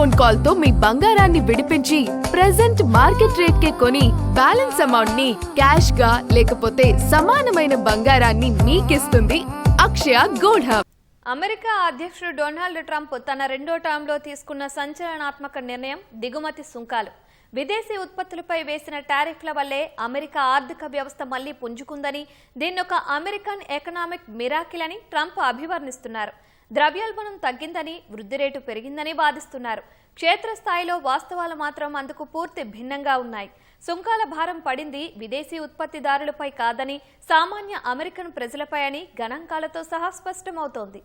Phone కాల్తో మీ బంగారాన్ని విడిపించి present market rate కే కొని బ్యాలెన్స్ అమౌంట్ని క్యాష్గా లేకపోతే సమానమైన బంగారాన్ని మీకిస్తుంది అక్షయ గోల్డ్ హబ్ అమెరికా అధ్యక్షుడు డొనాల్డ్ ట్రంప్ తన రెండో టర్మ్లో తీసుకున్న సంచలనాత్మక నిర్ణయం దిగుమతి సుంకాలు. విదేశీ ఉత్పత్తులపై వేసిన టారిఫ్ల వల్లే అమెరికా ఆర్థిక వ్యవస్థ మళ్ళీ పుంజుకుందని దీన్నొక అమెరికన్ ఎకనామిక్ మిరాకిల్ అని ట్రంప్ అభివర్ణిస్తున్నారు. ద్రవ్యోల్బణం తగ్గిందని వృద్ధి రేటు పెరిగిందని వాదిస్తున్నారు. క్షేత్రస్థాయిలో వాస్తవాలు మాత్రం అందుకు పూర్తి భిన్నంగా ఉన్నాయి. సుంకాల భారం పడింది విదేశీ ఉత్పత్తిదారులపై కాదని సామాన్య అమెరికన్ ప్రజలపై అని గణాంకాలతో సహా స్పష్టమవుతోంది.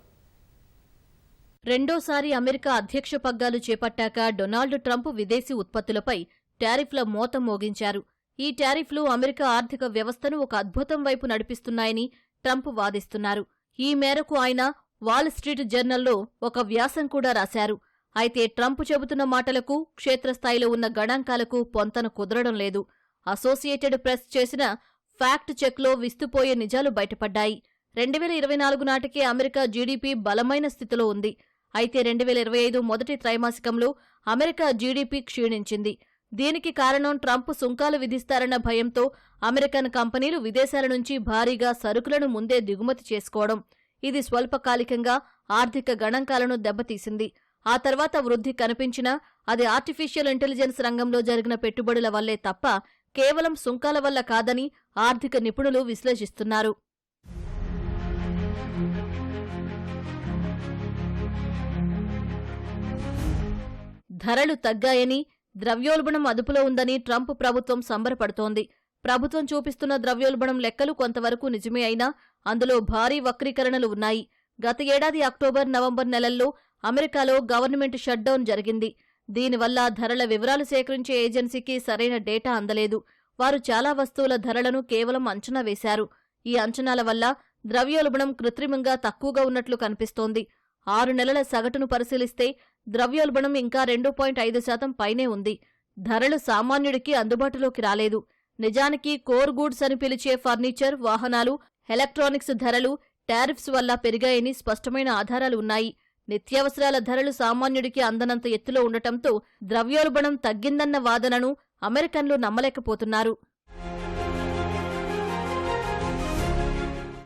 రెండోసారి అమెరికా అధ్యక్ష పగ్గాలు చేపట్టాక డొనాల్డ్ ట్రంప్ విదేశీ ఉత్పత్తులపై టారిఫ్ల మోత మోగించారు. ఈ టారిఫ్లు అమెరికా ఆర్థిక వ్యవస్థను ఒక అద్భుతం వైపు నడిపిస్తున్నాయని ట్రంప్ వాదిస్తున్నారు. ఈ మేరకు ఆయన వాల్ స్ట్రీట్ జర్నల్లో ఒక వ్యాసం కూడా రాశారు. అయితే ట్రంప్ చెబుతున్న మాటలకు క్షేత్రస్థాయిలో ఉన్న గణాంకాలకు పొంతన కుదరడం లేదు. అసోసియేటెడ్ ప్రెస్ చేసిన ఫ్యాక్ట్ చెక్లో విస్తుపోయే నిజాలు బయటపడ్డాయి. రెండు వేల ఇరవై నాలుగు నాటికే అమెరికా జీడీపీ బలమైన స్థితిలో ఉంది. అయితే రెండు వేల ఇరవై ఐదు మొదటి త్రైమాసికంలో అమెరికా జీడీపీ క్షీణించింది. దీనికి కారణం ట్రంప్ సుంకాలు విధిస్తారన్న భయంతో అమెరికన్ కంపెనీలు విదేశాల నుంచి భారీగా సరుకులను ముందే దిగుమతి చేసుకోవడం. ఇది స్వల్పకాలికంగా ఆర్థిక గణాంకాలను దెబ్బతీసింది. ఆ తర్వాత వృద్ధి కనిపించినా అది ఆర్టిఫిషియల్ ఇంటెలిజెన్స్ రంగంలో జరిగిన పెట్టుబడుల వల్లే తప్ప కేవలం సుంకాల వల్ల కాదని ఆర్థిక నిపుణులు విశ్లేషిస్తున్నారు. ధరలు తగ్గాయని ద్రవ్యోల్బణం అదుపులో ఉందని ట్రంప్ ప్రభుత్వం సంబరపడుతోంది. ప్రభుత్వం చూపిస్తున్న ద్రవ్యోల్బణం లెక్కలు కొంతవరకు నిజమే అయినా అందులో భారీ వక్రీకరణలు ఉన్నాయి. గత ఏడాది అక్టోబర్ నవంబర్ నెలల్లో అమెరికాలో గవర్నమెంట్ షట్డౌన్ జరిగింది. దీనివల్ల ధరల వివరాలు సేకరించే ఏజెన్సీకి సరైన డేటా అందలేదు. వారు చాలా వస్తువుల ధరలను కేవలం అంచనా వేశారు. ఈ అంచనాల వల్ల ద్రవ్యోల్బణం కృత్రిమంగా తక్కువగా ఉన్నట్లు కనిపిస్తోంది. ఆరు నెలల సగటును పరిశీలిస్తే ద్రవ్యోల్బణం ఇంకా రెండు పాయింట్ ఐదు శాతం పైనే ఉంది. ధరలు సామాన్యుడికి అందుబాటులోకి రాలేదు. నిజానికి కోర్ గూడ్స్ అని పిలిచే ఫర్నిచర్ వాహనాలు ఎలక్ట్రానిక్స్ ధరలు టారిఫ్స్ వల్ల పెరిగాయని స్పష్టమైన ఆధారాలు ఉన్నాయి. నిత్యావసరాల ధరలు సామాన్యుడికి అందనంత ఎత్తులో ఉండటంతో ద్రవ్యోల్బణం తగ్గిందన్న వాదనను అమెరికన్లు నమ్మలేకపోతున్నారు.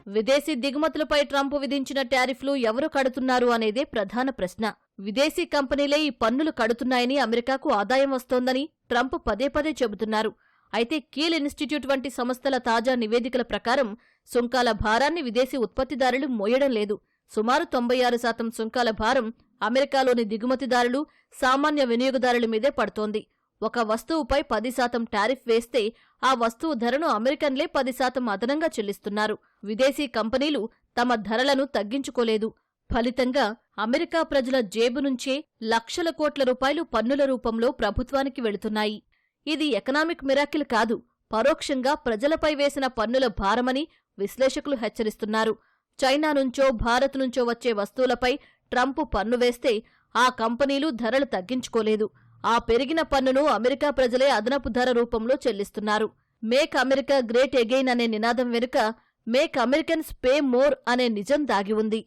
విదేశీ దిగుమతులపై ట్రంప్ విధించిన టారిఫ్లు ఎవరు కడుతున్నారు అనేదే ప్రధాన ప్రశ్న. విదేశీ కంపెనీలే ఈ పన్నులు కడుతున్నాయని అమెరికాకు ఆదాయం వస్తోందని ట్రంప్ పదే పదే చెబుతున్నారు. అయితే కీల్ ఇన్స్టిట్యూట్ వంటి సంస్థల తాజా నివేదికల ప్రకారం సుంకాల భారాన్ని విదేశీ ఉత్పత్తిదారులు మోయడం లేదు. సుమారు తొంభై ఆరు శాతం సుంకాల భారం అమెరికాలోని దిగుమతిదారులు సామాన్య వినియోగదారుల మీదే పడుతోంది. ఒక వస్తువుపై పది శాతం టారిఫ్ వేస్తే ఆ వస్తువు ధరను అమెరికన్లే పది శాతం అదనంగా చెల్లిస్తున్నారు. విదేశీ కంపెనీలు తమ ధరలను తగ్గించుకోలేదు. ఫలితంగా అమెరికా ప్రజల జేబు నుంచే లక్షల కోట్ల రూపాయలు పన్నుల రూపంలో ప్రభుత్వానికి వెళుతున్నాయి. ఇది ఎకనామిక్ మిరాకిల్ కాదు. పరోక్షంగా ప్రజలపై వేసిన పన్నుల భారమని విశ్లేషకులు హెచ్చరిస్తున్నారు. చైనా నుంచో భారత్ నుంచో వచ్చే వస్తువులపై ట్రంప్ పన్ను వేస్తే ఆ కంపెనీలు ధరలు తగ్గించుకోలేదు. ఆ పెరిగిన పన్నును అమెరికా ప్రజలే అదనపు ధర రూపంలో చెల్లిస్తున్నారు. మేక్ అమెరికా గ్రేట్ ఎగెయిన్ అనే నినాదం వెనుక మేక్ అమెరికన్స్ పే మోర్ అనే నిజం దాగి ఉంది.